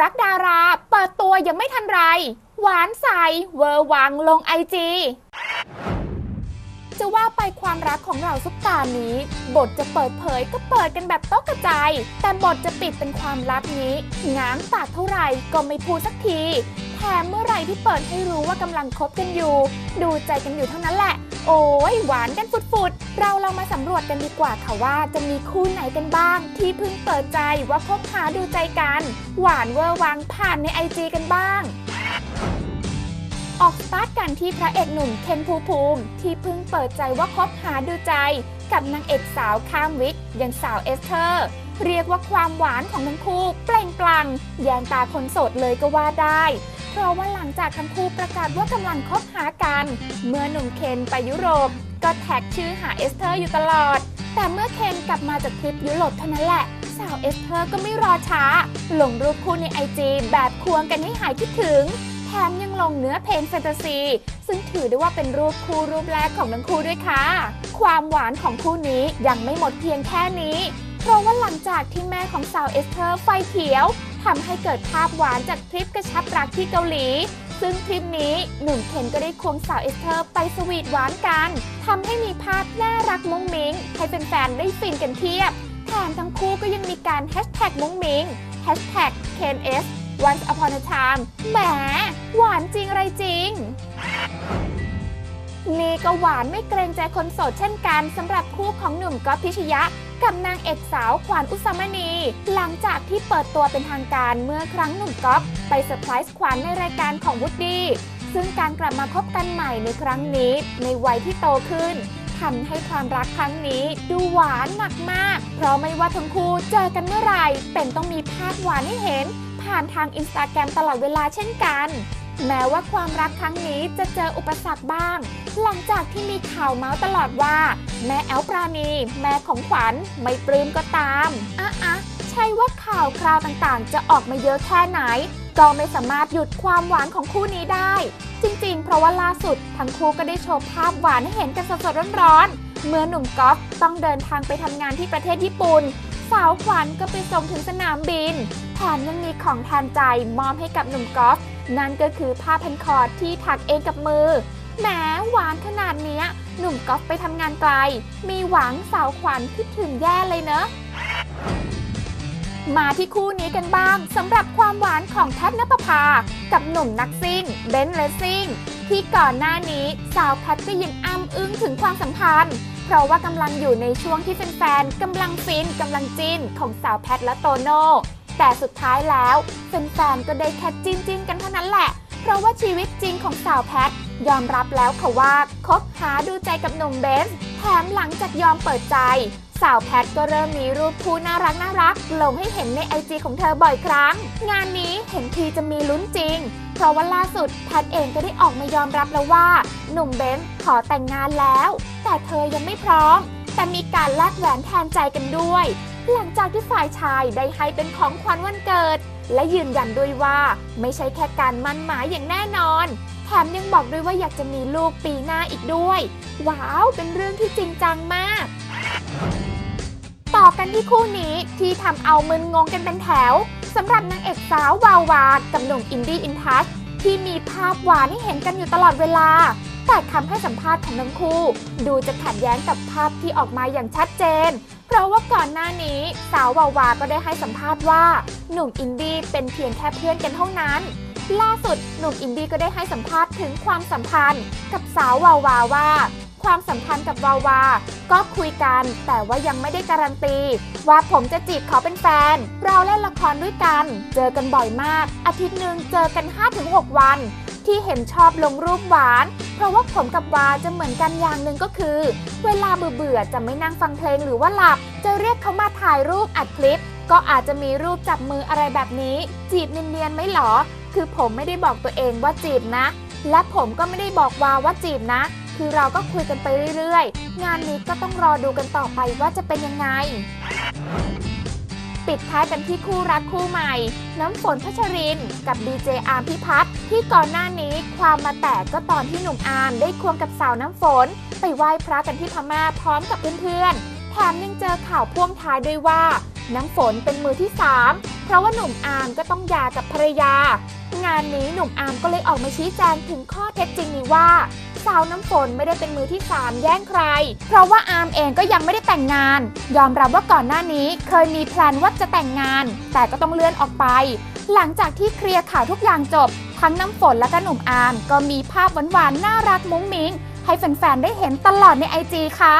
รักดาราเปิดตัวยังไม่ทันไร หวานใสเวอร์วังลงไอจีจะว่าไปความรักของเราสุกตานี้ บทจะเปิดเผยก็เปิดกันแบบโต๊ะกระจายแต่บทจะปิดเป็นความลับนี้ง้างปากเท่าไหร่ก็ไม่พูดสักที แถมเมื่อไหร่ที่เปิดให้รู้ว่ากำลังคบกันอยู่ ดูใจกันอยู่เท่านั้นแหละ โอ้ยหวานกันฟุดๆ เราเรามาสำรวจกันดีกว่าค่ะว่าจะมีคู่ไหนกันบ้าง ที่เพิ่งเปิดใจว่าคบหาดูใจกัน หวานเวอร์วังผ่านในไอจีกันบ้างออกสตาร์ทกันที่พระเอกหนุ่มเคนภูภูมิ ที่เพิ่งเปิดใจว่าคบหาดูใจ กับนางเอกสาวข้ามวิกอย่างสาวเอสเธอร์ เรียกว่าความหวานของทั้งคู่เปล่งปลั่งแยงตาคนโสดเลยก็ว่าได้ เพราะว่าหลังจากทั้งคู่ประกาศว่ากำลังคบหากัน เมื่อหนุ่มเคนไปยุโรป ก็แท็กชื่อหาเอสเธอร์อยู่ตลอด แต่เมื่อเคนกลับมาจากทริปยุโรปเท่านั้นแหละ สาวเอสเธอร์ก็ไม่รอช้า ลงรูปคู่ในไอจีแบบควงกันให้หายคิดถึง แถมยังลงเนื้อเพลงแฟนตาซี ซึ่งถือได้ว่าเป็นรูปคู่รูปแรกของทั้งคู่ด้วยค่ะ ความหวานของคู่นี้ยังไม่หมดเพียงแค่นี้ เพราะว่าหลังจากที่แม่ของสาวเอสเธอร์ไฟเขียว ทำให้เกิดภาพหวานจากทริปกระชับรักที่เกาหลี ซึ่งทริปนี้หนุ่มเคนก็ได้ควงสาวเอสเธอร์ไปสวีทหวานกันทำให้มีภาพน่ารักมุ้งมิ้ง ให้แฟนๆได้ฟินกันเทียบ แถมทั้งคู่ก็ยังมีการแฮชแท็กมุ้งมิ้งแฮชแท็กเคนเอส once upon a time แหมหวานจริงอะไรจริง นี่ก็หวานไม่เกรงใจคนโสดเช่นกันสำหรับคู่ของหนุ่มก๊อฟพิชยะ กับนางเอกสาวขวัญอุสามณี หลังจากที่เปิดตัวเป็นทางการเมื่อครั้งหนุ่มก๊อฟไปเซอร์ไพรส์ขวัญในรายการของวุดดี้ซึ่งการกลับมาคบกันใหม่ในครั้งนี้ ในวัยที่โตขึ้นทำให้ความรักครั้งนี้ดูหวานหนักมาก เพราะไม่ว่าทั้งคู่เจอกันเมื่อไหร่เป็นต้องมีภาพหวานให้เห็น ผ่านทางอินสตาแกรมตลอดเวลาเช่นกัน แม้ว่าความรักครั้งนี้จะเจออุปสรรคบ้าง หลังจากที่มีข่าวเมาส์ตลอดว่า แม่แอลปราณี แม่ของขวัญไม่ปลื้มก็ตามอะอะใช่ว่าข่าวคราวต่างๆ จะออกมาเยอะแค่ไหน ก็ไม่สามารถหยุดความหวานของคู่นี้ได้ จริงๆ เพราะว่าล่าสุด ทั้งคู่ก็ได้โชว์ภาพหวานให้เห็นกันสดๆร้อนๆเมื่อหนุ่มก๊อฟต้องเดินทางไปทำงานที่ประเทศญี่ปุ่นสาวขวัญก็ไปส่งถึงสนามบินแถมยังมีของแทนใจมอบให้กับหนุ่มก๊อฟนั่นก็คือผ้าพันคอที่ถักเองกับมือ แหมหวานขนาดเนี้ย หนุ่มก๊อฟไปทำงานไกล มีหวังสาวขวัญคิดถึงแย่เลยเนอะมาที่คู่นี้กันบ้างสำหรับความหวานของแพทนปภา กับหนุ่มนักซิ่งเบนซ์เลสซิ่งที่ก่อนหน้านี้สาวแพทก็ยังอ้ำอึ้งถึงความสัมพันธ์ เพราะว่ากำลังอยู่ในช่วงที่แฟนๆกำลังฟินกำลังจิ้นของสาวแพทและโตโน่แต่สุดท้ายแล้วแฟนๆก็ได้แค่จิ้นจิ้นกันเท่านั้นแหละ เพราะว่าชีวิตจริงของสาวแพท ยอมรับแล้วค่ะว่าคบหาดูใจกับหนุ่มเบนซ์แถมหลังจากยอมเปิดใจ สาวแพทก็เริ่มมีรูปคู่น่ารักน่ารักลงให้เห็นในไอจีของเธอบ่อยครั้ง งานนี้เห็นทีจะมีลุ้นจริง เพราะว่าล่าสุดแพทเองก็ได้ออกมายอมรับแล้วว่า หนุ่มเบนซ์ขอแต่งงานแล้ว แต่เธอยังไม่พร้อม แต่มีการแลกแหวนแทนใจกันด้วย หลังจากที่ฝ่ายชายได้ให้เป็นของขวัญวันเกิด และยืนยันด้วยว่าไม่ใช่แค่การมั่นหมายอย่างแน่นอน มยังบอกด้วยว่าอยากจะมีลูกปีหน้าอีกด้วย ว้าว เป็นเรื่องที่จริงจังมาก ต่อกันที่คู่นี้ที่ทำเอามึนงงกันเป็นแถวสำหรับนางเอกสาววาวากับหนุ่มอินดี้อินทัชที่มีภาพหวานให้เห็นกันอยู่ตลอดเวลา แต่คำให้สัมภาษณ์ของทั้งคู่ ดูจะขัดแย้งกับภาพที่ออกมาอย่างชัดเจน เพราะว่าก่อนหน้านี้สาววาวาก็ได้ให้สัมภาษณ์ว่า หนุ่มอินดี้เป็นเพียงแค่เพื่อนกันเท่านั้น ล่าสุดหนุ่มอินดี้ก็ได้ให้สัมภาษณ์ถึงความสัมพันธ์กับสาววาวาว่า ความสัมพันธ์กับวาวา ก็คุยกันแต่ว่ายังไม่ได้การันตี ว่าผมจะจีบเขาเป็นแฟน เราเล่นละครด้วยกัน เจอกันบ่อยมาก อาทิตย์หนึ่งเจอกัน 5-6 วัน ที่เห็นชอบลงรูปหวาน เพราะว่าผมกับวาจะเหมือนกันอย่างหนึ่งก็คือ เวลาเบื่อๆจะไม่นั่งฟังเพลงหรือว่าหลับ จะเรียกเขามาถ่ายรูปอัดคลิป ก็อาจจะมีรูปจับมืออะไรแบบนี้ จีบเนียนๆไหมหรอ คือผมไม่ได้บอกตัวเองว่าจีบนะ และผมก็ไม่ได้บอกวาว่าจีบนะ คือเราก็คุยกันไปเรื่อยๆ งานนี้ก็ต้องรอดูกันต่อไปว่าจะเป็นยังไง ปิดท้ายกันที่คู่รักคู่ใหม่ น้ำฝนพัชริน กับดีเจอาร์มพิพัฒน์ที่ก่อนหน้านี้ความมาแตกก็ตอนที่หนุ่มอาร์มได้ควงกับสาวน้ำฝน ไปไหว้พระกันที่พม่าพร้อมกับเพื่อนๆแถมยังเจอข่าวพ่วงท้ายด้วยว่า น้ำฝนเป็นมือที่ 3 เพราะว่าหนุ่มอาร์มก็ต้องหย่ากับภรรยา งานนี้หนุ่มอาร์มก็เลยออกมาชี้แจงถึงข้อเท็จจริงนี้ว่าสาวน้ำฝนไม่ได้เป็นมือที่ 3 แย่งใคร เพราะว่าอาร์มเองก็ยังไม่ได้แต่งงาน ยอมรับว่าก่อนหน้านี้เคยมีแพลนว่าจะแต่งงาน แต่ก็ต้องเลื่อนออกไป หลังจากที่เคลียร์ข่าวทุกอย่างจบ ทั้งน้ำฝนและก็หนุ่มอาร์มก็มีภาพหวานๆ น่ารักมุ้งมิ้ง ให้แฟนๆ ได้เห็นตลอดในไอจีค่ะ